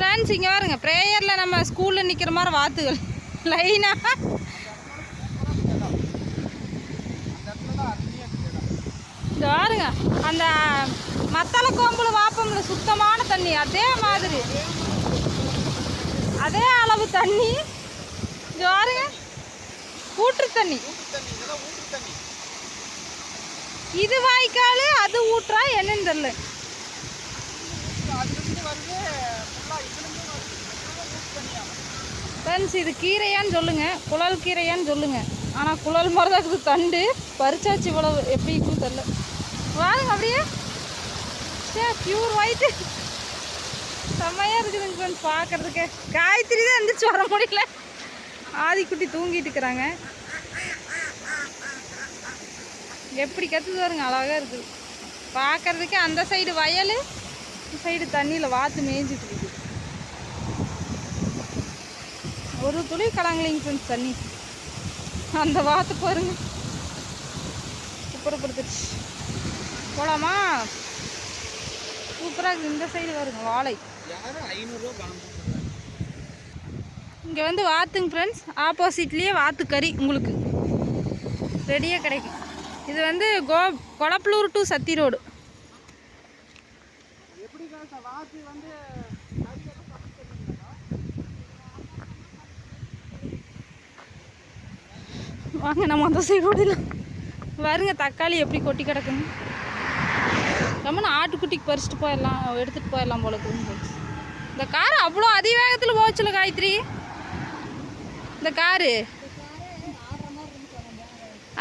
Friends இங்கே பாருங்க. ப்ரேயரில் நம்ம ஸ்கூலில் நிற்கிற மாதிரி வாத்துகள் லைனாக இந்த பாருங்க. அந்த மத்தள கோம்புல வாப்பம்ல சுத்தமான தண்ணி. அதே மாதிரி. அதே அளவு தண்ணி. இது பாருங்க. ஊற்று தண்ணி. இது வாய்க்கால் அது ஊற்றா என்னன்னு தெரியல. ஃப்ரெண்ட்ஸ் இது கீரையான்னு சொல்லுங்கள் குழல் கீரையான்னு சொல்லுங்கள் ஆனால் குழல் மாதிரி தான் இருக்குது. தண்டு பறிச்சாச்சு இவ்வளவு. எப்படி இருக்குன்னு தெரில வாருங்க அப்படியே. சே பியூர் ஒயிட்டு செம்மையாக இருக்குதுங்க ஃப்ரெண்ட்ஸ் பார்க்குறதுக்கு. காய்த்திரி தான் எந்திரிச்சு வர முடியல. ஆதிக்குட்டி தூங்கிட்டு இருக்கிறாங்க. எப்படி கற்றுது வருங்க அழகாக இருக்குது பார்க்குறதுக்கே அந்த சைடு வயல் இந்த சைடு தண்ணியில் வாத்து மேய்ஞ்சிட்டு இருக்குது. ஒரு துளி கலங்கலைங்க ஃப்ரெண்ட்ஸ் தண்ணி அந்த வாத்து பாருங்க. குப்புறப்படுத்துச்சு போலாமா? சூப்பராக இருக்குது இந்த சைடு வருங்க வாழை. இங்கே வந்து வாத்துங்க ஃப்ரெண்ட்ஸ் ஆப்போசிட்லேயே வாத்து கறி உங்களுக்கு. ரெடியாக கிடைக்கும். இது வந்து கோ கொளப்பலூர் டு சத்தி ரோடு வாங்க நம்ம அந்த சைடு ஓடிடலாம். வருங்க தக்காளி எப்படி கொட்டி கிடக்குங்க கம்மனு ஆட்டுக்குட்டிக்கு பறிச்சுட்டு போயிடலாம் எடுத்துகிட்டு போயிடலாம் போல இந்த கார் அவ்வளோ அதிவேகத்தில் போச்சுல காயத்ரி. இந்த காரு.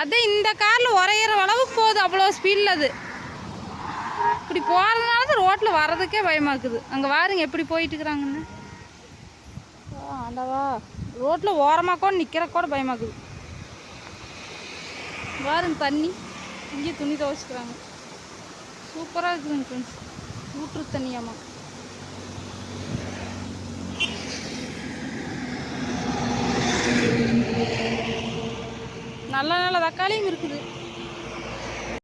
அதே இந்த காரில் உரையிற அளவுக்கு போகுது அவ்வளோ ஸ்பீடில் அது. இப்படி போகிறதுனால தான் ரோட்டில் வர்றதுக்கே பயமாக்குது அங்கே வாருங்க எப்படி போயிட்டு இருக்கிறாங்கன்னு. ஆண்டவா ரோட்டில் ஓரமாக கூட நிற்கிற கூட பயமாக்குது பாருங்க தண்ணி. இங்கே துணி துவைச்சிக்கிறாங்க. சூப்பராக இருக்குதுங்க ஃப்ரெண்ட்ஸ் ஊற்று தண்ணியாம்மா நல்ல நல்ல தக்காளியும் இருக்குது.